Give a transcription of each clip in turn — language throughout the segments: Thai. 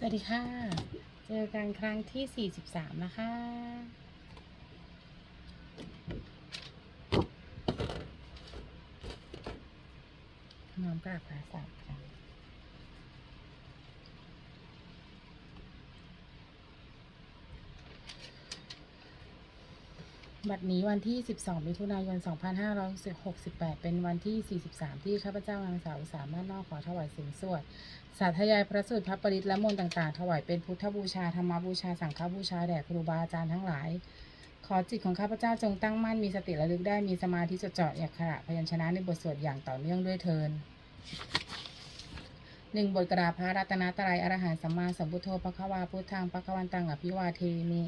สวัสดีค่ะ เจอกันครั้งที่ 43 นะคะ น้องกราบพระสามครั้ง บัดนี้วันที่ 12 มิถุนายน 2568 เป็นวันที่ 43 ที่ข้าพเจ้านางสาวสามารถนอกขอถวายสินสวด สาธยายพระสูตรพระปริตและมนต์ต่างๆ ถวายเป็นพุทธบูชา ธรรมบูชา สังฆบูชา แด่ครูบาอาจารย์ทั้งหลาย ขอจิตของข้าพเจ้าจงตั้งมั่น มีสติระลึกได้ มีสมาธิจดจ่ออยางขณะพยัญชนะในบทสวดอย่างต่อเนื่องด้วยเทินหนึ่งบทกราพระรัตนตรัยอรหันต์สัมมาสัมพุทโธพระควาพุทธังพระควันตังอภิวาเทมิ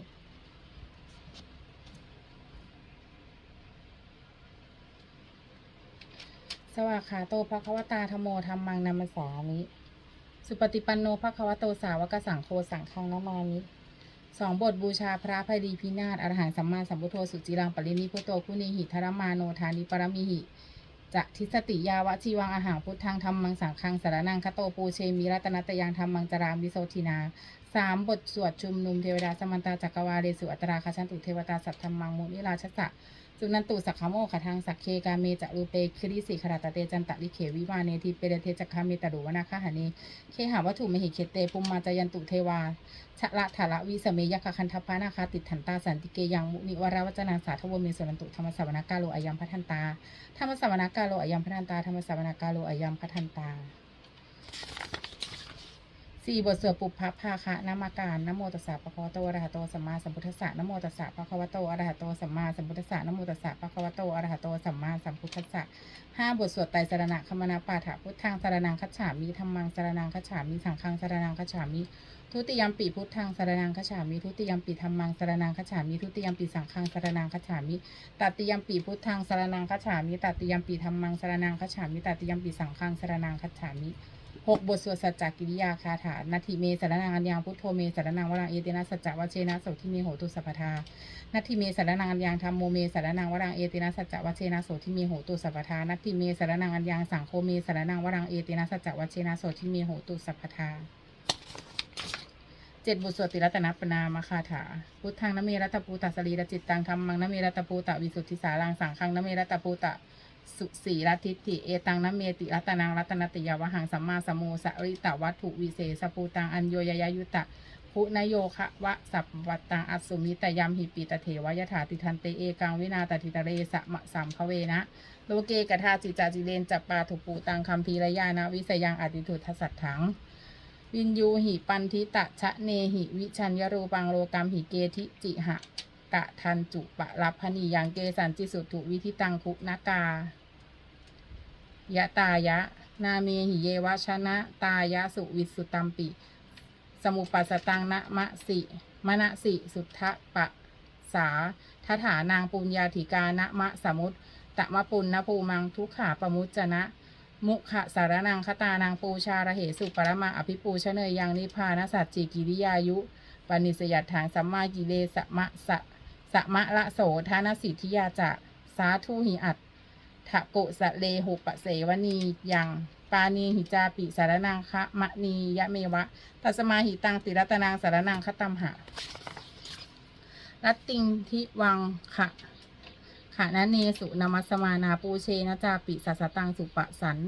วากขาโตภควตาธโมธรรมังนัมสามิ สุปฏิปันโนภควโตสาวกสังโฆสังฆังนามามิสองบทบูชาพระภัยดีพินาศอรหันสัมมาสัมพุทโธสุจิรังปรินิพุตโตคุณีหิธรมาโนทานิปรมิหิจะทิสติยาวะชีวังอาหารพุทธังธรรมังสังฆังสารนังคโตปูเชมิรัตนตยังธรรมังจรามวิโสทินาสามบทสวดชุมนุมเทวดาสมันตาจักรวาเลสุอัตราคชันตุเทวตาสัทธรรมังมุนิราชสะ สุนันตุสักขโมขทังสักเคกาเมจะรูเปคริสิขราตเตจันตะลิเขวิวาเนทิเปเรเทจักขเมตะดุวนาคาหานีเคหาวัตถุมหิเคเตปุมมาจายันตุเทวาชะละถาระวิสเมยคคันทพานาคาติดถันตาสันติเกยังมุนิวราวจนาสาทวเมสุนันตุธรรมสวนากาโลอายัมพัทันตาธรรมสวนากาโลอายัมพัทันตาธรรมสวนากาโลอายัมพัทันตา สี่บทสวดปุพพภาคะนามาการนโมตัสสะปะคะวะโตอะระหะโตสัมมาสัมพุทธัสสะนโมตัสสะปะคะวะโตอะระหะโตสัมมาสัมพุทธัสสะนโมตัสสะปะคะวะโตอะระหะโตสัมมาสัมพุทธัสสะห้าบทสวดไตรสรณะคมนาปาฐะพุทธังสรนังคัจฉามิธรรมังสรนังคัจฉามิสังฆังสรนังคัจฉามิทุติยมปีพุทธังสรนังคัจฉามิทุติยมปีธรรมังสรนังคัจฉามิทุติยมปีสังฆังสรนังคัจฉามิตติยมปีพุทธังสรนังคัจฉามิตติยมปีธรรมังสรนังคัจฉามิตติยมปีสังฆังสรนังคัจฉามิ หกบทสวดสัจจกิริยาคาถานาทีเมสารนังอัญญังพุทโธเมสารนังวรังเอเตนะสัจจวัชเชนะโสทิเมโหตุสัพพทานาทีเมสารนังอัญญังธรรมโมเมสารนังวรังเอเตนะสัจจวัชเชนะโสทิเมโหตุสัพพทานาทีเมสารนังอัญญังสังโฆเมสารนังวรังเอเตนะสัจจวัชเชนะโสทิเมโหตุสัพพทาเจ็ดบทสวดติรัตนปนามคาถา พุทธังนเมรัตปูตสรีรจิตตังธรรมังนเมรัตปูตวิสุทธิสารังสังฆังนเมรัตปูต สุสีรัทิฏฐิเอตังนเมติรัตนังรัตนติยาวหังสัมมาสมโมสริตวัตถุวิเศษปูตังอัญโยยยายุตะพุนโยคะวะสัพวัตตังอัสุมิตยามหิปิตเถวยถาติทันเตเอกังวินาตติตะเรสะมะสัมภเวนะโลเกกทาจิจาจิเลนจัปปาถุปูตังคัมภีรยานะวิสยังอติถุทัสสัทถังวินยูหิปันทิตะชะเนหิวิชัญญรูปังโลกัมหิเกทิจิหะกะทันจุปะรับพนียังเกสันจิสุถุวิธิตังคุณกา ยะตายะ นาเมหิเยวชนะ ตายะสุวิสุตัมปิ สมุปัสสตังนะมะสิมณสิ สุทธปะสาทถานางปุญญาธิกานะมะสมุตตะมะปุณณภูมังทุกขาปมุจจนะ มุขสารนังคตานางปูชาระเหสุปรมาอภิปูชเนยยังนิพานสัจจิกิริยายุปณิสยัตถางสัมมากิเลสมะสะสะมะละโสทานสิทธิยาจะสาธุหิอัต ทะโกสะเลหุปะเสวนียังปานีหิจาปิสารนังคะมะนียะเมวะตัสมาหิตังติรัตนังสารนังคตัมหะรัตติงทิวังขะขะนะเนสุนามัสมานาปูเชนะจาปิสัสสตังสุปะสัน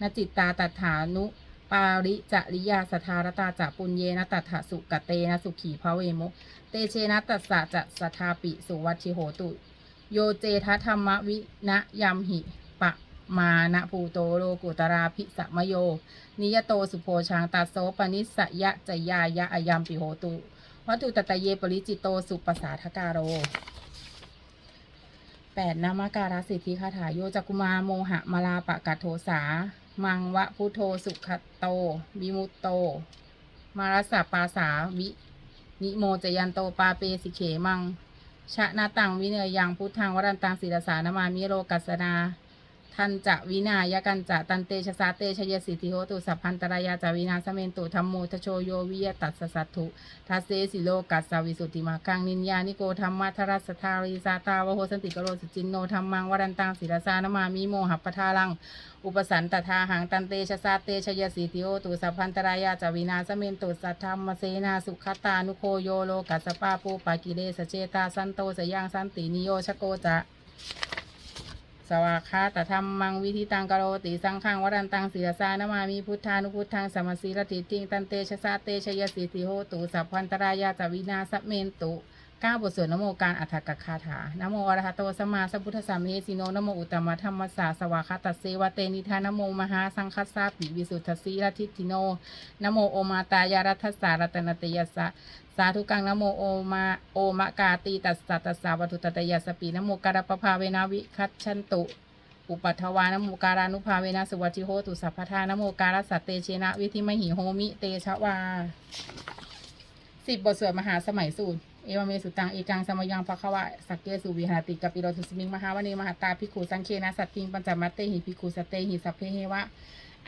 นจิตตาตัถานุ ปาริจริยาสทารตาจะปุญเยนะตัถะสุกะเตนะสุขีพระเวมุ เตเชนะตัสสะจะสทาปิสุวัชิโหตุ โยเจทธรรมวินะยัมหิ ปะมานะภูโตโลกุตราภิสัมโย นิยโตสุโพชางตัสโสปนิสยะจยายะอายัมปิโหตุ วัตถุตตะเยปริจิตโตสุปสาทการโรแปดนามาการสิทธิคาถาโยจักุมาโมหะมาลาปะกัตโทสา มังวะพุทโธสุขโตวิมุตโต มารสสะปาสาวิ นิโมจยันโตปาเปสิเขมัง ชะนาตังวิเนยยังพุทธังวรันตังศิลสานามามิโลกัสนา ทันจะวินายกันจะตันเตชะสาเตชยสิทธิโหตุสัพพันตรายาจาวินาสเมนตุธรรมโมทโชโยวิยตัสสัตถุทัสเสสิโลกัสสาวิสุทธิมากังนินยานิโกธรรมะทรัสทาริสาตาวโหสันติกโรสจินโนธรรมังวรันตังศิรสานมามิโมหัปปทาลัง อุปสันตทาหังตันเตชะสาเตชยสิทธิโหตุสัพพันตรายาจาวินาสเมนตุสัทธรรมเสนาสุขตานุโคโยโลกัสสปาปูปากิเลสเจตาสันโตสยังสันตินิโยชโกจะ สวากขาตธรรมมังวิธิตังกโรติสังขังวรันตังศิรสานามามีพุทธานุพุทธังสมสีรติติงตันเตชะสาเตชยสิทธิโหตุสัพพันตรายาจวินาสเมนตุเก้าบทสวดนโมการอัฏฐกคาถานโมอรหะโตสมาสัมพุทธัสสะเมสิโนนโมอุตตมะธรรมสสาสวากาตัสเสวะเตนิธานโมมหาสังคัสสาปิวิสุทธสีรทิติโนนโมโอมาตายารัตสารัตนตยสสะาธุกังนโมโอมาโอมะกาตีตัสสะตัสสะวัตุตตยาสปีนโมการปภาเวนะวิคัตชันตุ อุปัทวานโมการานุภาเวนะสุวัติโหตุสัพพทานโมการสัตเตเชนะวิธิมหิโหมิเตชะวาสิบบทสวดมหาสมัยสูตร เอวเมสุตังเอกังสมยังภควะสักเกสุวิหารติกัปิโรทุสมิงมหาวเนมหาตาภิกขุสังเคนะสัตติงปัญจมัตเตหิภิกขุสเตหิสัพเพเฮวะ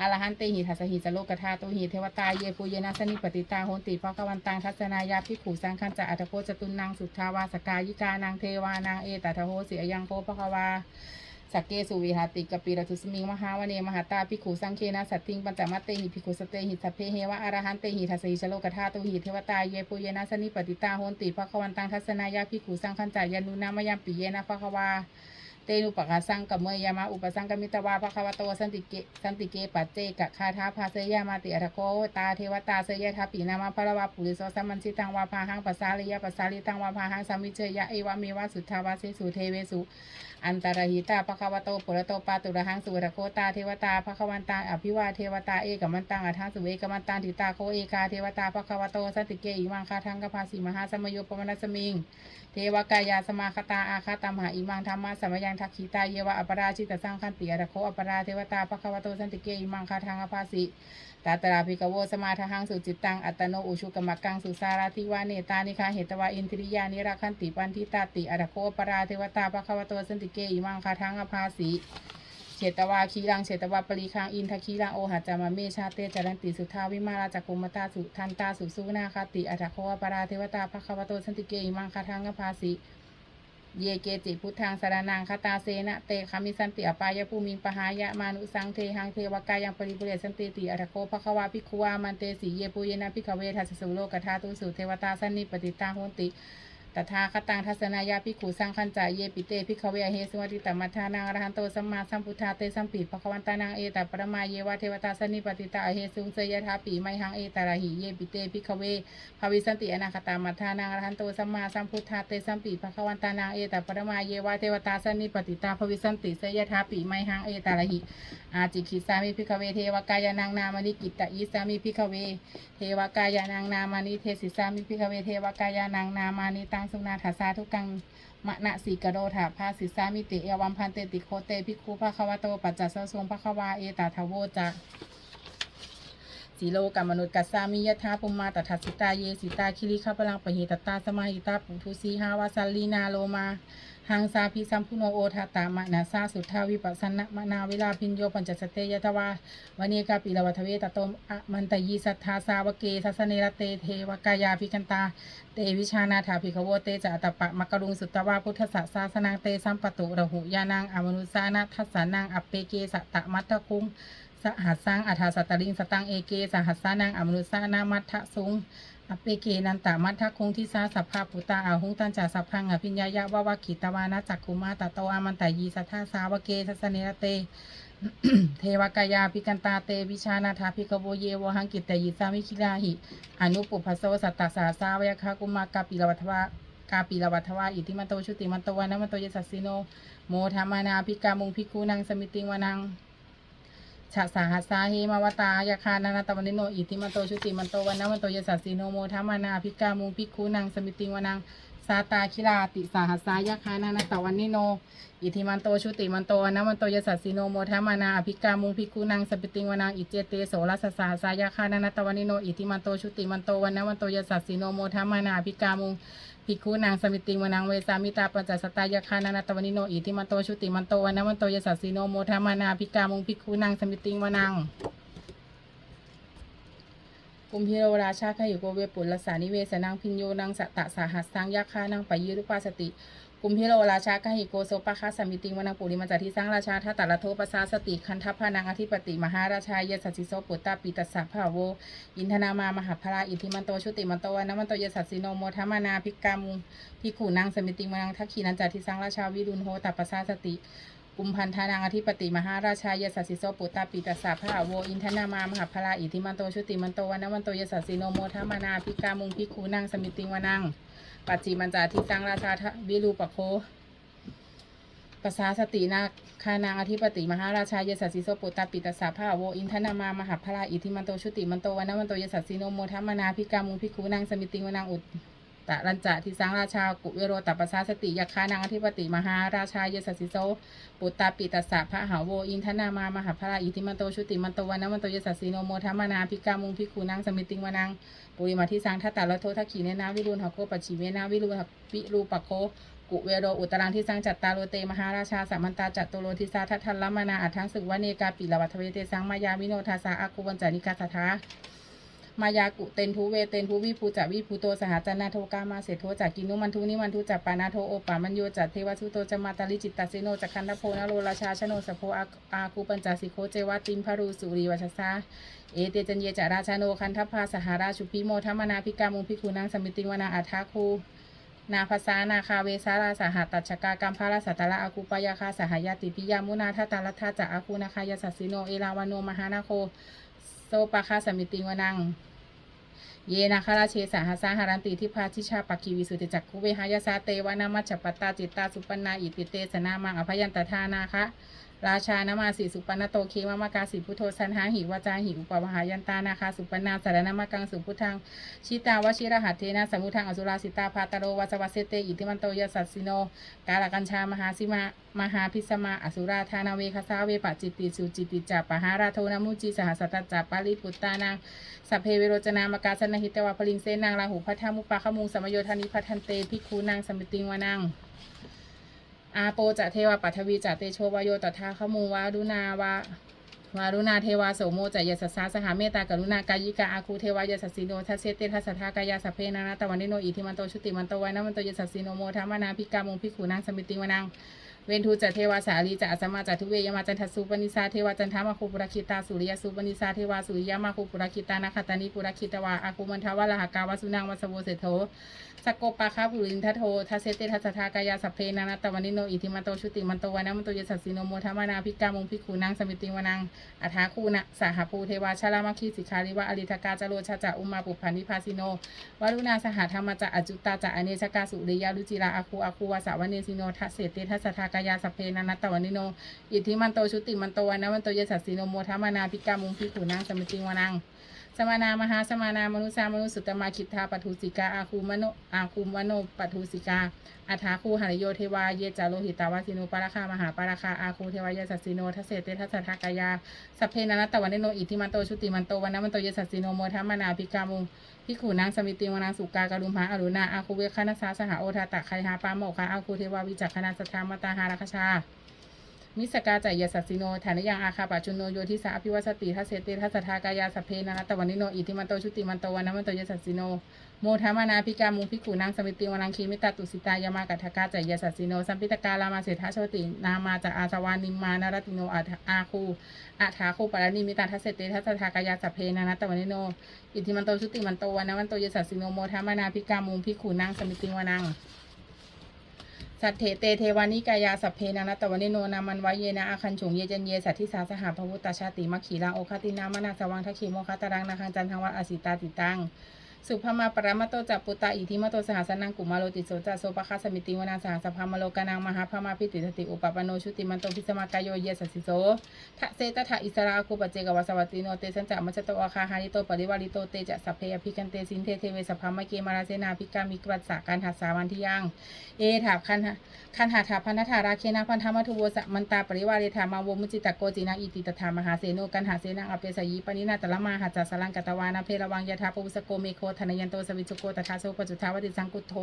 อรหันเตหิทัสสหิสโลกธาตุหิเทวตาเยปุเยนะสนิปติตาโหติภควันตังทัศนายาภิขุสังขันจะอัตโพจตุนนางสุทธาวาสกายิกานางเทวานางเอตตะโหสิอยังโพภควาสักเกสุวิหาติกปิรทุสมิงมหาวเนมหาตาภิขุสังเคนะสัตติงปัญจมัตเตหิภิขุสเตหิสัพเพเฮวะอรหันเตหิทัสสหิสโลกธาตุหิเทวตาเยปุเยนะสนิปติตาโหติภควันตังทัศนายาภิขุสังขันจะยานุนามยัมปิเยนะภควา เตนุปกาสังกัมเมยามาอุปสังกมิตวาภควโตสันติเกสันติเกปัจเจกะคาทาภาเสยามาติอัตโกตาเทวตาเสยทาปีนามาพระวาปุริโสสัมมันชิตังวาพาหังปัสสาลิยาปัสสาลิตังวาพาหังสามิเชยะเอวามีวาสุทธาวาเสสุเทเวสุ อันตรหิตาภควโตปุระโตปาตุระหังสุระโคตาเทวตาภควันตังอภิวาเทวตาเอกมันตังอัทังสุเอกมันตังทิตาโคเอกาเทวตาภควโตสติเกอิมังคาทังกภาสีมหาสมโยปมนัสมิง เทวกายาสมาคตาอาคาตามหาอิมังธรรมะสมยังทักขีตาเยวะอัปราชิตสังคันติอรโคอัปราเทวตาภควโตสันติเกอิมังคาทังอภาสิตาตราภิกโวสมาทหังสุจิตตังอัตโนอุชุกมักกังสุสาราธิวาเนตานิคาเหตวาอินทริยานิรักขันติปันทิตาติอรโคอปราเทวตาภควโตสันติเกอิมังคาทังอภาสิเฉตวาคีรังเฉตวาปรีคังอินทคีรังโอหัจามาเมชาเตจารันติสุทาวิมาราจักกุมตาสุทันตาสุสุนาคาติอัตโควปราเทวตาภควโตสันติเกอิมังคาทังอภาสิเยเกจิพุทธังสารนังคตาเสนะเตคามิสันติอปายภูมิงปหายะมานุสังเทหังเทวกายังปริปุเรสันติติอรโคภควาภิกขุวามันเตสีเยปุเยนะภิกเวทัสสุโลกธาตุสุเทวตาสันนิปติตาโหนติ ตถาคตังทัศนายาภิขุสังคันจายเยปิเตภิกขเวเฮสวัติตมัทานังอรหันโตสัมมาสัมพุทธาเตสัมปีภควันตานังเอตปรมาเยวะเทวตาสนิปติตาเฮสุงเสยทาปีไมหังเอตระหิเยปิเตภิกขเวภวิสันติอนาคตามัทานังอรหันโตสัมมาสัมพุทธาเตสัมปีภควันตานังเอตปรมาเยวะเทวตาสนิปติตาภวิสันติเสยทาปีไมหังเอตระหิอาจิคิสามิภิกขเวเทวกายานังนามนิกิตตอิสามิภิกขเวเทวกายานังนามานิเทศิสามิพิกเวเทวกายานังนามานิตังสุนาถาสาทุกังมะนะสีกโดถาภาสิสามิติเอวัมพันเตติโคเตพิกขุภะควะโตปัจจัสสะทรงภะควาเอตาทโวจะสีโลกามนุษย์กัสสามิยะธาปุมมาตถัสสิตาเยสิตาคิริขพลังปะหิตตาสมาหิตาปุทุสีหาวาสัลลีนาโลมา หังสาพิสัมพุโนโอทาตามะนาซาสุทธาวิปัสสนะมะนาเวลาพินโยปัญจสเตยทวาวันนี้กาปิลวัทเวตโตมอะมันตยีสัทธาสาวเกสัสเนรเตเทวกายาภิกันตา เตวิชานาถาภิกขโวเตจะอัตตปะมะกะรุงสุตตวาพุทธสสาสนังเตสัมปตุระหุยานังอมนุสานาทัสสานังอัปเปเกสตะมัตตะคุงสหัสสังอัฏฐาสตตลิงสตังเอเกสหัสสานังอมนุสานามัททะสุง อเปเกนันตามัทธคงทิสาสัพพาปุตตาอาหุงตันจาสัพพังอภิญญายะวาวากิตวานะจักคุมาตะโตอามันตายีสัทธาสาวเกทัสเนรเต เทวกายาพิกันตาเตวิชานาถาภิกโวเยวหังกิตตยิสามิคิลาหิ อนุปุพพโสสัตตสาสาวยคากุมากาปิลวัทวากาปิลวัทวาอิติมันโตชุติมันโตวานะมันโตยสัสสิโน โมธรรมานาภิกามุงภิกขุนังสมิติงวานัง ฉะสาหัสสาเฮมาวตายาคานานาตวันิโนอิติมันโตชุติมันโตวันนวันโตยสัสสีโนโมทามมานาพิกามุงพิกคูนังสมิติงวานังาตาคิลาติสาหัสายาคานานาตวันนิโน อิทิมันโตชุติมันโตอนมันโตยสัสสิโนโมทามานาอภิกามุงพิกุนังสปิติงวนังอิเจเตโสรัสสาสายาคานานาตวันนิโน อิทิมันโตชุติมันโตวันนมันโตยสัสสิโนโมทามานาอภิกามุงพิกุนังสมิติงวนังเวสามิตาปัญจสตายาคานานาตวันนิโนอิทิมันโตชุติมันโตวันนมันโตยสัสสิโนโมทามานาอภิกามุงพิกุนังสมิติงวนัง กุมพิโรราชาขยุโกเวปุลสานิเวสนังพินโยนังสัตตะสาหัสสังยักขานังปยิรุปาสติกุมพิโรราชาขหิโกโสปะคาสมิติงวนังปุริมันจาทิสังราชาทัตตะละโทปสาสติคันทัพพานังอธิปติมหาราชายสัสสิโสปุตตาปิตัสสะภาโว อินทนามามหาพราอิทธิมันโตชุติมันโตวันมันโตยสัสสิโนโมทมานาภิกามุงพิขูนางสมิติงวนังทักขีนันจาทิสังราชาวิรุณโหตัปปสาสติ กุมพันธานังอธิปติมหาราชายสัสสิโสปุตตาปิตัสสะภาโวอินทนามามหาพราอิทิมันโตชุติมันโตวันนมันโตยสัสสิโนโมทามานาภิกามุงพิขูนางสมิติงวนังปัจจิมันจาทิสังราชาทวิรูปโคปสาสตินาคานางอธิปติมหาราชายสัสสิโสปุตตาปิตสสะภาโวอินทนามามหาพราอิทิมันโตชุติมันโตวันนมันโตยสัสสิโนโมทัมมนาพิกามุงพิคูนางสมิติงวนางอุต ตะรัญจะทิสังราชากุเวโรตัปปสาสติยคานางอธิปติมหาราชายสสิโสปุตตาปิตัสสะภาหาโวอินทนามามหาพราอิทิมันโตชุติมันโตวันนมันโตยสสสิโนโมทัมมนาพิกามุงพิคูนางสมิติงวนางปุริมาทิสังทัตตะละโททักขีเนนาวิรุณหโกปัจฉิเมนาวิรุณหวิรูปโคกุเวโรอุตรังที่สร้างจัตตาโรเตมหาราชาสัมมันตาจัตโตโรทิสาทัทธัลลมานาอัฏฐังสึกวเนกาปิลวัทเวเตสังมายาวิโนทาสาอากุวันจานิกาสทา มายากุเตนทุเวเตนทุวิภูจาวิภูโตสหจันนาโทกามาเสโทจากกินุมันทุนิมันทุจัปปานาโทโอปามันโยจัตเทวสุโตจมาตาลิจิตตาเซโนจักคันทโพนโรราชาชโนสโพอาอาคูปัญจสิโคเจวาติมพารูสุรีวัชสาเอเตจันเยจาราชาโนคันทัพพาสหราชุพิโมทัมมนาพิกามุพิคูนางสมิติวนาอัฏฐาคูนาภาษานาคาเวสาราสหัตตัชกากรรมพาราสัตตละอากุปยาคาสหายาติปิยามุนาทตาลัทธาจะอาคูนาคายสัสสิโนเอราวโนมหานาโค ปะคาสมิติงวนัง เยนาคาราเชสหัสาหารันติทิพาชิชาปักคีวิสุติจักคุเวหายาสาเตวานามัชปัตตาจิตตาสุปนนาอิติเตสนามังอภยันตทานาคะ ราชานามาสีสุปนโตเคมามากาสีพุทโธสันหาหิวาจาหิอุปวหายันตานาคาสุปนาสารนามากังสุพุทังชิตาวชิรหัตเทนะสมุทังอสุราสิตาพาตโรวัสวัสเสเตอิติมันโตยสัสสิโน กาลกัญชามหาสิมามหาพิสมาอสุราธานาเวคาสาเวปจิตติสุจิติจัปปหาราโทนามุจิสหัสตจัปปาริปุตตานังสัพเพเวโรจนามกาสนหิตวาพลิงเสนางราหูพัทธามุปปาขมุงสมโยธานิพัทันเตพิคูนางสมิติงวานัง อาโปจะเทวปัทวีจะเตโชวาโยตถาขมูวารุณาวาวารุณาเทวาโสโมจยสัสสาสหาเมตตากรุณากายิกาอาคูเทวายสัสสิโนทัสเซเตทัสสทากายาสเพนานาตวันนิโนอิทิมันโตชุติมันโตวานะมันโตยสัสสิโนโมธรรมานาพิกามุงพิขูนางสมิติวนัง เวนทูจะเทวาสาลีจะอัสมาจะทุเวยมาจันทสุปนิสาเทวาจันทามาคูปุรคิตาสุริยสุปนิสาเทวาสุริยมาคูปุรคิตานาคตานิปุรคิตวาอาคูมันทวาลหกาวสุนางวัสโวเสโธสกโกปาคาบุรินทโททัเสเตทัสสะทากายาสัพเพนานาตวันิโนอิทิมันโตชุติมันโตวานะมันโตยสัสสิโนโมทามานาพิกามุงพิขูนางสมิติวนังอัฐาคูนะสหภูเทวาชาลามัคคีสิกขาริวะอริทกาจโรชาจะอุมาปุพันธิพาสิโนวารุณาสหธรรมจะอจุตตาจะอเนชกาสุริยาลุจิราอาคูอาคูวาสาวเนสิโนทัเสเตทัสทากายาสเพนานาตวันนิโน อิทธิมันโตชุติมันโตวานะมันโตยสัสสีโนโมทามานาพิกามุงพิขุนางสมิติวนัง สมานามหาสมานามนุสามนุสุตมาคิทธาปทุสิกาอาคูมโนอาคูมโนปทุสิกาอัฐาคูหริโยเทวาเยจาโลหิตาวาสิโนปราคามหาปาราคาอาคูเทวายสัสสิโนทัสเสเตทัสสะทากายาสัพเพนันตวันเนโนอิทิมันโตชุติมันโตวันนมันโตเยสัสสิโนโมทัมมนาภิกามุงพิขูนางสมิติวานางสุกากรุมหาอรุณาอาคูเวคานาสาสหโอทาตะไคหาปาโมคาอาคูเทวาวิจักขณาสัทธามตาหาราคชา มิสกาจายสัสสิโนฐานยังอาคาปัจจุโนโยทิสาอภิวัสติทัสเสติทัสสะทากายาสเพนานาตวันนิโนอิทิมันโตชุติมันโตวันนมันโตยสัสสิโนโมทามานาพิกามุงพิกูนางสมิติวานังคีมิตาตุสิตายามากัทกาจายสัสสิโนสัมปิตกาลามาเศรษฐาโชตินามาจากอาสวานิมานารติโนอาอาคูอาถาคูปารานิมิตาทัสเสติทัสสะทากายาสเพนานาตวันนิโนอิทิมันโตชุติมันโตวันนมันโตยสัสสิโนโมทามานาพิกามุงพิกูนางสมิติวานัง สัตเทเตเทวานิกายาสัพเพนานัตวันนิโนนามันวายเยนะอาคันฉุงเยจันเยสัตทิสาสหพพุตตชาติมัคขีรังโอคตินามนาสวังทัคคีโมคตารังนาคังจันทังวัดอสิตาติตัง สุภมาปรมาโตจัปุตตะอิทิมโตสหัสนังกุมาโลติโสจัสโสปะคาสมิติวนาสหัสพามโลกานังมหาพมาพิติสติอุปปโนชุติมันโตพิสมากายโยเยสสสิโสทะเซตถะอิสราคุปเจกวสวัติโนเตสันจะมัจจโตอคาหาริโตปริวาริโตเตจะสัพเพอภิกันเตสินเทเทเวสภามเกมาราเซนาภิกามิกวัสสะการหัสสาวันทิยังเอถาคันหะ คันหาถาพันธาราเคนาพันธมัทุโวสะมันตาปริวาเรธามาวมุจิตะโกจินาอิติตถามหาเสโนกันหาเสนังอเปสยีปนินาตละมาหาจัสลังกตวานาเพระวังยถาปุสโกเมโคธนยันโตสวิจุโกตถาโสปจุทาวติสังกุโท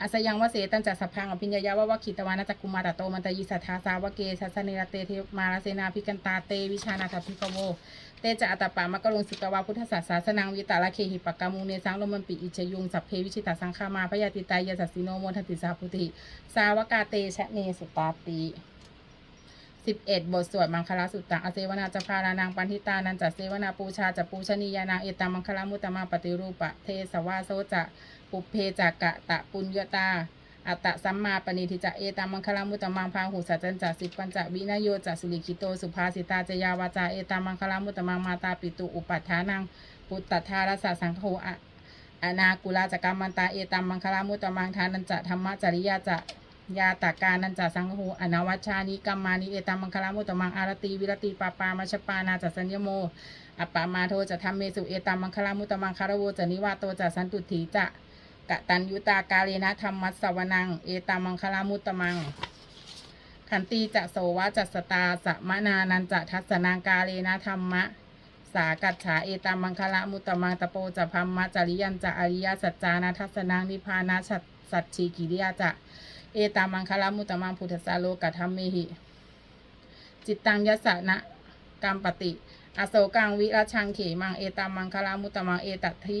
อาสยังวเสตันจัสพังอภิญญายาววะขิตวานาจักกุมาตโตมันตยิสัทธาสาวเกสัสเนรเตเทมาราเสนาภิกันตาเตวิชานาถพิกโวเตจะอัตตปามะกะลงสุกวาพุทธศาสาสนังวิตาละเคหิปกามุเนสังลมันปิอิชยุงสัพเพวิชิตาสังฆามาพยาติตายาสัสสิโนโมทันติสาพุติสาวกาเตชะเนสุตาติสิบเอ็ดบทสวดมังคลาสุตตังอเสวนาจพารานังปันทิตานันจัเสวนาปูชาจะปูชนียานาเอตามังคลามุตมาปฏิรูปะเทสวาโซจะปุเพจักะตะปุญญตาอัตตะสัมมาปณิทิจะเอตามังคลามุตมังพาหุสัจจันจะสิบปัญจวินโยจะสุลิคิโตสุภาสิตาจยาวาจาเอตามังคลามุตมังมาตาปิตุอุปัฏฐานังปุตตทารสสสังโฆอะอนากุลาจกรรมันตาเอตามังคลามุตตมังทานันจะธรรมจริยาจะ ยาตากานันจะสังหูอนวัชชานิกัมมานิเอตามังคลามุตตมังอารตีวิรติปาปามาชปานาจะสัญญโมอปปามาโทจะทำเมสุเอตามังคลามุตตมังคารโวจะนิวาโตจะสันตุถีจะกะตันยุตากาเลนะธรรมัสสวนัง เอตามังคลามุตตมัง ขันตีจะโสวะจัสสตาสมนานันจะทัศนางกาเลนะธรรมะสากัจฉาเอตามังคละมุตตมังตะโปจะพัมมะจริยันจะอริยสัจจานาทัศนังนิพานาสัจชีกิริยาจะ เอตามังคลามุตตมังพุทธสาโลกัธรรมเมหิ จิตตังยสะนะกัมปติอโศกังวิรชังเขมังเอตามังคลามุตตมังเอตัทิ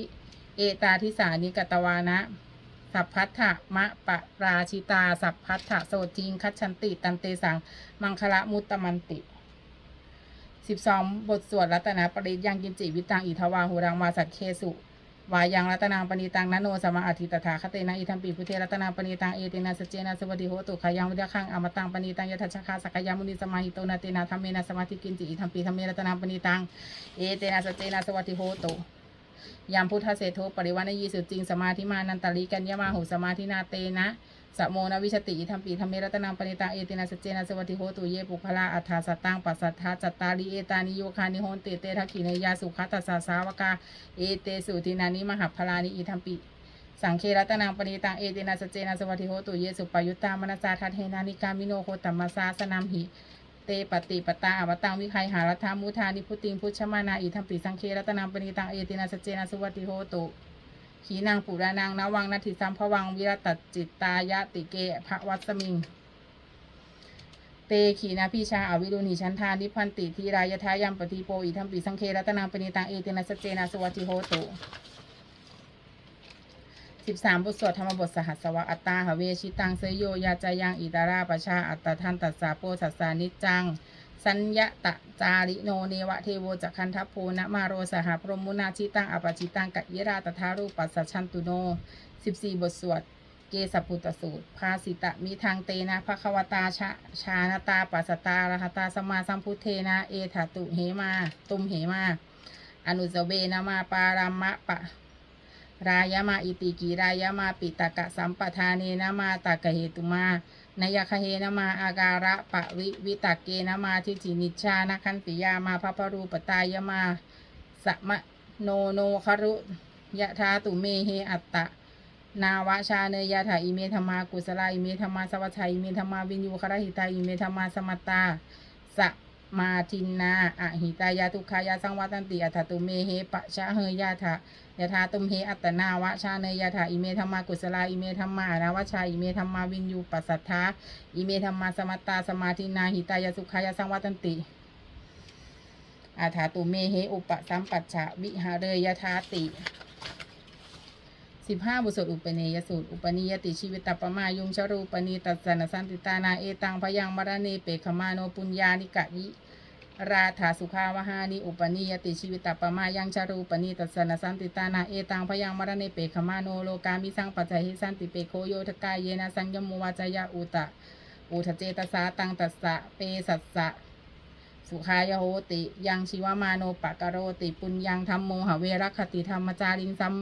เอตาทิสานิกตวานะ สัพพัทธะมะปะราชิตา สัพพัทธะโสทิงคัจฉันติ ตันเตสัง มังคละมุตตมันติสิบสองบทสวดรัตนปริยยังกินจิวิตังอิทวาหูรังวาสัตเคสุ วายังรัตนังปณิตังนโนสมาอธิตถาคเตนะอิทัมปีพุทเทรัตนังปณิตังเอเตนะสเจนะสวัสดิโหตุขายังวิทยาคังอมตังปณิตังยทัชชะคาสกยามุนิสมาหิโตนาเตนะธรรมเมนะสมาธิกินจิอิทัมปีธรรมเมรัตนังปณิตังเอเตนะสเจนะสวัสดิโหตุยามพุทธเศรษโทปริวานยีสุจริงสมาธิมานันตลิกัญญามาหุสมาธินาเตนะ สะโมนาวิชติอิทัมปีธรรมเมรัตนังปณิตังเอเตนะสเจนะสวัสดิโหตุเยปุคละอัฏฐาสตังปัสสัทธาจัตตาลีเอตานิโยคานิโหนเตเตทักขิเนยาสุขตัสสาสาวกาเอเตสุทินานิมหาพลานิอิทัมปิสังเครัตนังปณิตังเอเตนะสเจนะสวัสดิโหตุเยสุปยุตตามนัสสาทัตเทนานิกามิโนโคตัมมาสาสนัมหิเตปฏิปตาอวตังวิไคหารัธามุทานิพุติงพุชมานาอิทัมปิสังเครัตนังปณิตังเอเตนะสเจนะสวัสดิโหตุ ขีนางปุรานังนวังนาทิสัมภวังวิรตัดจิตตายะติเกภวัสมิง เตขีนาพิชาอวิรุณีชันทานิพันติทีรายทายัมปฏิโปอิทัมปิสังเครัตนังปณิตังเอเตนะสเจนะสวัสดิโหตุสิบสามบทสวดธรรมบทสหัสวะอัตตาหเวชิตังเสยโยยาจายังอิตาราปชาอัตตทันตัสสาโปสัสสานิจจัง สัญญตะจาริโนเนวะเทโวจักคันทัพโพนะมาโรสหพรหมุนาชิตังอปจิตังกะยิราตถารูปัสสะชันตุโนสิบสี่บทสวด เกสปุตสูตร ภาสิตะมีทางเตนะภควตาชะชานตาปัสตารหตาสมาสัมพุเทนะเอถาตุเหมาตุมเหมา อนุสเวนะมาปารามะปะรายมาอิติกิรายมาปิตกะสัมปทาเนนะมาตากะเหตุมา นยคเฮนมาอาการะปะวิวิตกเกนมาทิจินิชานะคันติยามาพระพรูปตายมาสมโนโนครุยะทาตุเมเฮอัตตะ นาวชาเนยยะถาอิเมธรรมากุสลาอิเมธรรมาสวัชัยอิเมธรรมาวินยูคารหิตาอิเมธรรมาสมัตตาส มาทินนาอะหิตายาทุกขายาสังวัตันติอัตตุเมเฮปะชะเฮยะถายะถาตุมเฮอัตนาวะชาเนยยะถาอิเมธรรมากุสลาอิเมธรรมานาวชาอิเมธรรมาวินยูปัสสัทธาอิเมธรรมาสมัตตาสมาทินาหิตายาสุขายาสังวัตันติอาถาตุเมเฮอุปสัมปัชชะวิหาเรยถาติสิบห้าบุษดอุปเนยสูตรอุปนิยติชีวิตตปปมายุงชรูปนีตัสสนสันติตานาเอตังพยังมรณเนเปขมาโนปุญญานิกะยิ ราธาสุขาวหานิอุปนิยติชีวิตตปมายังชรูปนีตัสนสันติตานาเอตังพยังมรณเนเปขมาโนโลกามิสังปัจจหิสันติเปโคโยทกายเยนะสังยมโมวาจยะอุตะอุทเจตสาตังตัสสะเปสัสสะสุขายโหติ ยังชีวมาโนปะกะโรติปุญญังธรรมโมหเวรคติธรรมจาริงซัม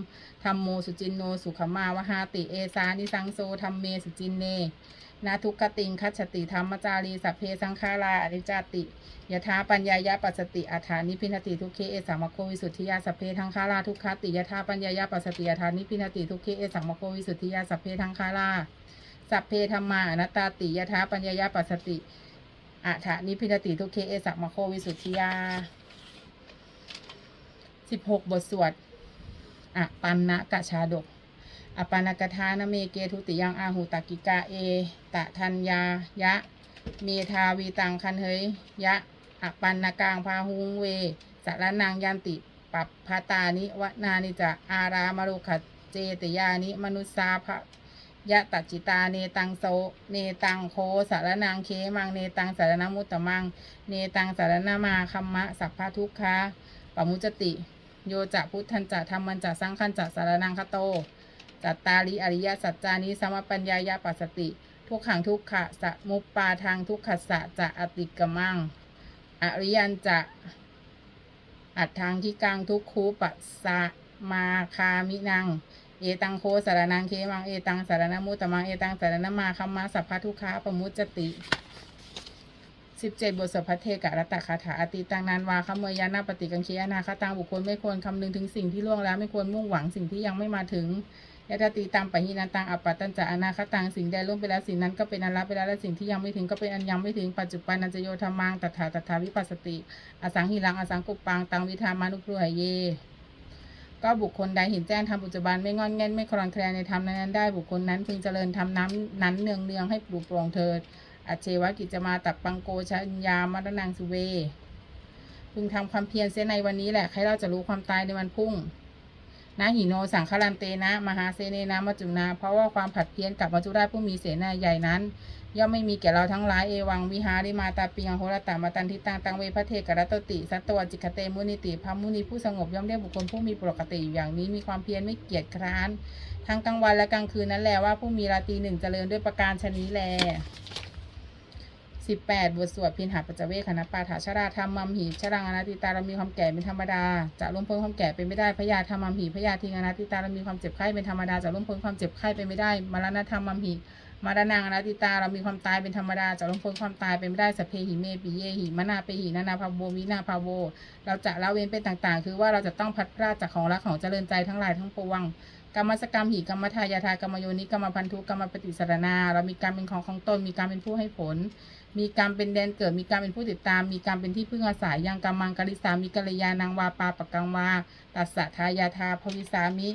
ธรรมโมสุจินโนสุขมาวหาติเอสานิสังโซธรรมเมสุจินเน นาทุกขติงคัจฉติธรรมจารีสัพเพสังขาราอริจจติยถาปัญญายาปัสสติอัฏฐานิพินติทุกเคเอสัมมโควิสุทธิยาสัพเพทังคาราทุกขติยถาปัญญายาปัสสติอัฏฐานิพินติทุกเคเอสัมมโควิสุทธิยาสัพเพทังคาราสัพเพธรรมาอนัตตาติยถาปัญญายาปัสสติอัฏฐานิพินติทุกเคเอสัมมโควิสุทธิยาสิบหกบทสวดอะปันนะกะชาดก อปานกทานเมเกทุติยังอาหุตกิกาเอ ตะทัญญายะ เมทาวีตังคันเฮยยะอปันนกางพาหุงเวสารนางยันติปัปพาตานิวนานิจะอารามรุขเจติยานิมนุสาภะยะตัจิตาเนตังโซเนตังโคสารนางเคมังเนตังสารนมุตตมัง เนตังสารนามาคัมมะสัพพทุกขาปมุจติ โยจะพุทธันจะธรรมันจะสังขันจะสารนังคโต จัตตาริอริยสัจจานิสมปัญญายาปัสสติ ทุกขังทุกขะสะมุปปาทางทุกขสะจะอติกมัง อริยันจะอัดทางที่กลางทุกคูปัสสะมาคามินัง เอตังโคสารนังเคมังเอตังสารนมุตตมังเอตังสารนมาคัมมาสัพพะทุกขาปมุจจติสิบเจ็ดบทสวดพเทกะรัตตคาถาอติตังนานวาคเมยานาปฏิกังเคียนาคตังบุคคลไม่ควรคำนึงถึงสิ่งที่ล่วงแล้วไม่ควรมุ่งหวังสิ่งที่ยังไม่มาถึง ยะตติตามปะหินันตังอัปปะตันจะอนาคตังสิ่งใดล่วงไปแล้วสิ่งนั้นก็เป็นอนละไปแล้วและสิ่งที่ยังไม่ถึงก็เป็นอันยังไม่ถึงปัจจุบันนันจะโยธรรมังตถาตถาวิปัสสติอสังหิรังอสังกุปปังตังวิธามานุครุหเยก็บุคคลใดเห็นแจ้งทำปัจจุบันไม่งอนแง่นไม่คลอนแคลนในธรรมนั้นได้บุคคลนั้นพึงเจริญทำน้ำนั้นเนืองเนืองให้ปลูกปร่งเถิดอัจเชวะกิจมาตับปังโกชัญญามรณังสุเวพึงทำความเพียรเสียในวันนี้แหละ ให้เราจะรู้ความตายในวันพรุ่ง นะหิโนสังคาลันเตนะ มหาเสเนนะมัจจุนา เพราะว่าความผัดเพี้ยนกับมัจจุราชผู้มีเสนาใหญ่นั้น ย่อมไม่มีแก่เราทั้งหลาย เอวังวิหาริมาตาปิยังโหรตามาตันทิตังตังเวพระเทกรัตติ สัตตวจิกเตมุนิติพามุนีผู้สงบย่อมได้บุคคลผู้มีปกติอยู่อย่างนี้มีความเพียรไม่เกียจคร้าน ทั้งกลางวันและกลางคืนนั้นแหละว่าผู้มีราตรีหนึ่งเจริญด้วยประการชนี้แล สิบแปดบทสวดพินหาปัจเวคขณปาถาชราธรรมมัมหีชรังอนัตติตาเรามีความแก่เป็นธรรมดาจะร่วมพ้นความแก่เป็นไม่ได้พยาธรรมมัมหีพยาทิงอนัตติตาเรามีความเจ็บไข้เป็นธรรมดาจะร่วมพ้นความเจ็บไข้เป็นไม่ได้มรณธรรมมัมหีมรณังอนัตติตาเรามีความตายเป็นธรรมดาจะร่วมพ้นความตายเป็นไม่ได้สพเพหิเมปิเยหิมนาเปหินานาภาโววินาภาโว เราจะละเว้นเป็นต่างๆ คือว่าเราจะต้องพัดพรากจากของรักของเจริญใจทั้งหลายทั้งปวงกรรมสกรรมหีกรรมทายาทากรรมโยนิกรรมพันธุกรรมปฏิสารนา เรามีการเป็นของของตนมีการเป็นผู้ให้ผล มีกรรมเป็นแดนเกิด มีกรรมเป็นผู้ติดตาม มีกรรมเป็นที่พึ่งอาศัย ยังกรรมังกริสามีกัลยาณังวาปาปะกังวา ตัสสะทายาทาภวิสามิ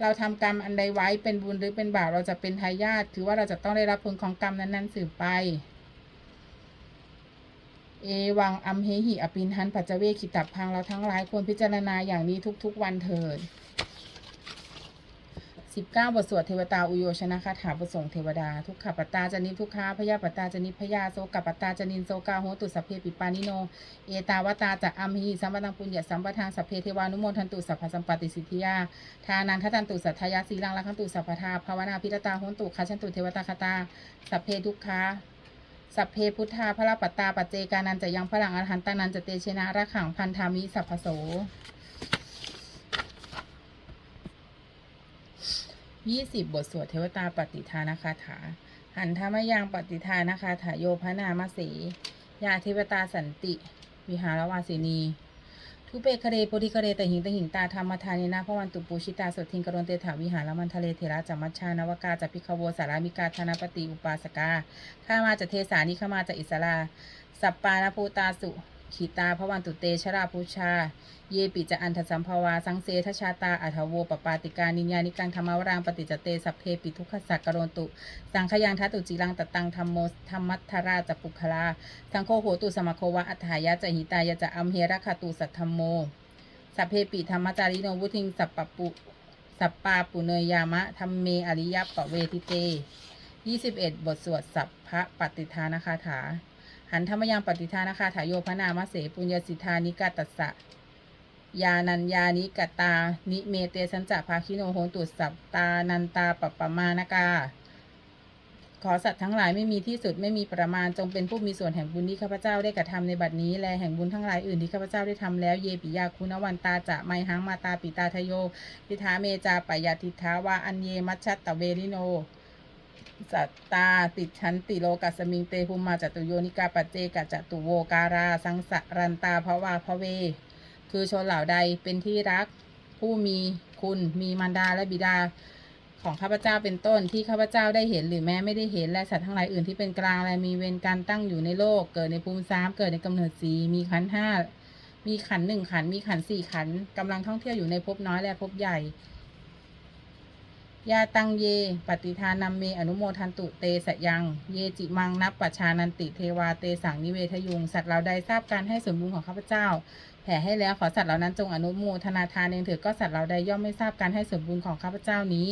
เราทำกรรมอันใดไว้เป็นบุญหรือเป็นบาป เราจะเป็นทายาท ถือว่าเราจะต้องได้รับผลของกรรมนั้นๆสืบไป เอวังอัมเฮหิอปินหันปัจจเวคิตับพังเราทั้งหลายควรพิจารณาอย่างนี้ทุกๆวันเถิด สิบเก้าบทสวดเทวตาอุโยชนะคาถาประสงเทวดา ทุกขปตาจนิทุกขาพยาปตาจนิพยาโสกปตาจนินโสกาโหตุสัพเพปิปานิโน เอตาวตาจะอัมหิสัมปตังปุญญสัมปทางสัพเพเทวานุโมทันตุสัพพสัมปติสิทธิยาทานันทตันตุสัทธายาสีลังลักขันตุสัพพทาภาวนาพิรตาโหนตุคาชันตุเทวตาคตา สัพเพทุกขาสัพเพพุทธาพระปตตาปัจเจกานันจะยังพลังอรหันตานันจะเตชนะระขังพันธามิสัพพโส ยี่สิบบทสวดเทวตาปฏิทานคาถา หันธรรมยังปฏิทานคาถาโยพนามสียาเทวตาสันติ วิหารวาสินี ทุเปคเรโพธิคเรตหิงตหิงตาธรรมทานินาพะวันตุปูชิตาสดทิงกรณเตถาวิหารมันทะเลเทระจัมมัชชานวกาจัพิคโวสารามิกาธนปฏิอุปาสกาข้ามาจากเทสานิข้ามาจากอิสราสัปปานภูตาสุ ขีตาพระวันตุเตชราพุชา เยปิจะอันทสัมภวา สังเสทชาตาอัทโวปปาติกานิญญานิกังธรรมวรางปฏิจเตสัพเพปิทุกขสักกรณตุ สังขยังทัตุจิรังตตังธรรมโมธรรมัทธราจปุคลา สังโฆโหตุสมโควะอัฏฐายะจะหิตายะจะอัมเฮระคาตุสัทธรรมโม สัพเพปิธรรมจาริโนวุทิงสัปปะปุสัปปาปุเนยยามะธรรมเมอริยปะเวทิเตยี่สิบเอ็ดบทสวดสัพพะปฏิทานคาถา หันธรรมยังปฏิทานคาถาโยพนามเสปุญญสิทธานิกาตัสสะยานัญญานิกตา นิเมเตสัญจะภาคิโนโหตุสัปตานันตาปปปมานากา ขอสัตว์ทั้งหลายไม่มีที่สุดไม่มีประมาณจงเป็นผู้มีส่วนแห่งบุญที่ข้าพเจ้าได้กระทำในบัดนี้และแห่งบุญทั้งหลายอื่นที่ข้าพเจ้าได้ทำแล้วเยปิยาคุณวันตาจะไมหังมาตาปิตาทโยทิทาเมจาปยาติทาวาอันเยมัชชตตะเวริโน สัตตา ติดชันติโลกัสมิงเตภูมาจตุโยนิกาปัจเจกจตุโวการา สังสะรันตาภวาภเว คือชนเหล่าใดเป็นที่รัก ผู้มีคุณมีมารดาและบิดาของข้าพเจ้าเป็นต้นที่ข้าพเจ้าได้เห็นหรือแม้ไม่ได้เห็นและสัตว์ทั้งหลายอื่นที่เป็นกลางและมีเวรการตั้งอยู่ในโลก เกิดในภูมิสามเกิดในกำเนิดสีมีขันห้ามีขันหนึ่งขันมีขันสี่ขันธ์กำลังท่องเที่ยวอยู่ในภพน้อยและภพใหญ่ ยาตังเย ปฏิทานัมเม อนุโมทันตุเตสยัง เยจิมังนับปัชานันติเทวาเตสังนิเวทยุง สัตว์เราใดทราบการให้ส่วนบุญของข้าพเจ้า แผ่ให้แล้วขอสัตว์เหล่านั้นจงอนุโมทนาทานเองเถิดก็สัตว์เราใดย่อมไม่ทราบการให้ส่วนบุญของข้าพเจ้านี้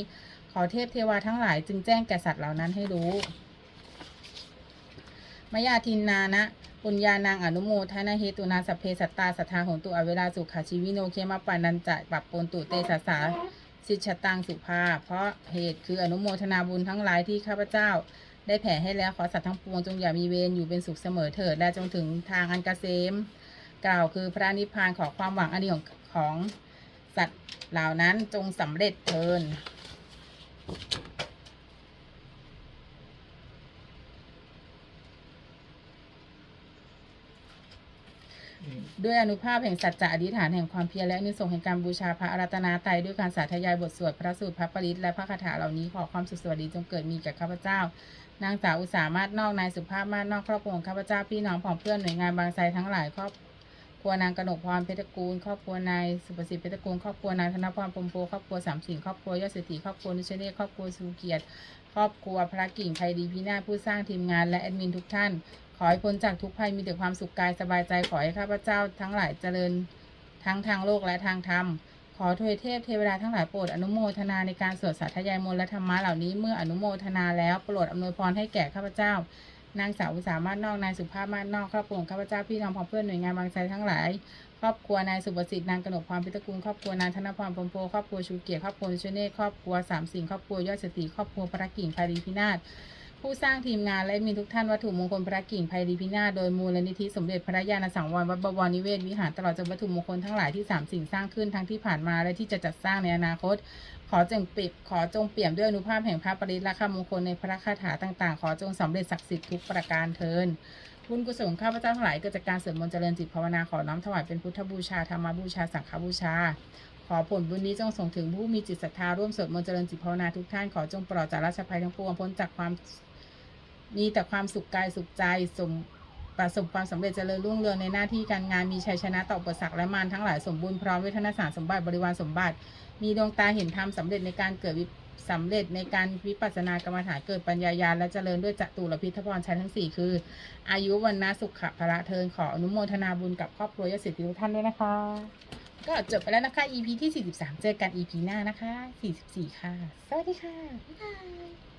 ขอเทพเทวาทั้งหลายจึงแจ้งแก่สัตว์เหล่านั้นให้รู้ มยาทินนานะปุญญานางอนุโมทนาเหตุนาสเพสัตตาสัทธาหงตุอเวลาสุขาชีวิโนเคมาปานันจะปรับปนตุเตสสา สาสิชตังสุภา เพราะเหตุคืออนุโมทนาบุญทั้งหลายที่ข้าพเจ้า ได้แผ่ให้แล้วขอสัตว์ทั้งปวงจงอย่ามีเวรอยู่เป็นสุขเสมอเถิดและจงถึงทางอันกเกษม กล่าวคือพระนิพพานขอความหวังอันดีของของสัตว์เหล่านั้นจงสำเร็จเทิน ด้วยอนุภาพแห่งสัจจะอธิษฐานแห่งความเพียรและอนิสงส์แห่งการบูชาพระอารัตนาไตรด้วยการสาธยายบทสวดพระสูตรพระปริตและพระคาถาเหล่านี้ขอความสุขสวัสดีจงเกิดมีแก่ข้าพเจ้า นางสาวอุตสามาศนอกนายสุภาพมาศนอกครอบครัวของข้าพเจ้าพี่น้องผองเพื่อนหน่วยงานบางไทรทั้งหลายครอบครัวนางกนกพรเพชรกูลครอบครัวนายสุประสิทธิ์เพชรกูลครอบครัวนายธนพรพรมโพครอบครัวสามสิงครอบครัวยอดเศรษฐีครอบครัวนุชเนศครอบครัวสุเกียรติ ครอบครัวพระกิ่งไพดีพินาศผู้สร้างทีมงานและแอดมินทุกท่าน ขอให้พ้นจากทุกภัยมีแต่ความสุขกายสบายใจขอให้ข้าพเจ้าทั้งหลายเจริญทั้งทางโลกและทางธรรม ขอทวยเทพเทวดาทั้งหลายโปรดอนุโมทนาในการสวดสาธยายมนต์และธรรมะเหล่านี้เมื่ออนุโมทนาแล้วโปรดอำนวยพรให้แก่ข้าพเจ้านางสาวอุสามาศนอกนายสุภาพมาศนอกครอบครัวข้าพเจ้าพี่น้องพ้องเพื่อนหน่วยงานบางไทรทั้งหลาย ครอบครัวนายสุประสิทธิ์นางกนกพรพิตรกุลครอบครัวนายธนพรพรมโพครอบครัวชูเกียรติครอบครัวชเนศครอบครัวสามสิงครอบครัวยอดเศรษฐีครอบครัวพระกิ่งไพรีพินาศ ผู้สร้างทีมงานและมีทุกท่านวัตถุมงคลพระกิ่งไพรีพินาศโดยมูลนิธิสมเด็จพระญาณสังวรวัดบวรนิเวศวิหารตลอดจนวัตถุมงคลทั้งหลายที่สามสิ่งสร้างขึ้นทั้งที่ผ่านมาและที่จะจัดสร้างในอนาคต ขอจงปิดขอจงเปี่ยมด้วยอนุภาพแห่งพระปริตและคำมงคลในพระคาถาต่างๆ ขอจงสำเร็จศักดิ์สิทธิ์ทุกประการเทินบุญกุศลข้าพเจ้าทั้งหลายเกิดจากการสวดมนต์เจริญจิตภาวนาขอน้อมถวายเป็นพุทธบูชาธรรมบูชาสังฆบูชาขอผลบุญนี้จงส่งถึงผู้มีจิตศรัทธาร่วมสวดมนต์เจริญจิตภาวนาทุกท่านขอจงปลอดจากราชภัยทั้งปวงพ้นจากความ มีแต่ความสุขกายสุขใจสมประสบความสำเร็จเจริญรุ่งเรืองในหน้าที่การงานมีชัยชนะต่ออุปสรรคและมารทั้งหลายสมบูรณ์พร้อมด้วยธนสารสมบัติบริวารสมบัติ มีดวงตาเห็นธรรมสำเร็จในการเกิดวิสำเร็จในการวิปัสสนากรรมฐานเกิดปัญญาญาณและเจริญด้วยจตุรพิทพรชัยทั้งสี่คือ อายุวันนะสุขะพระเทินขออนุโมทนาบุญกับครอบครัวยศสิทธิทุกท่านด้วยนะคะ ก็จบไปแล้วนะคะ EP ที่ 43 เจอกัน EP หน้านะคะ 44 ค่ะ สวัสดีค่ะบ๊ายบาย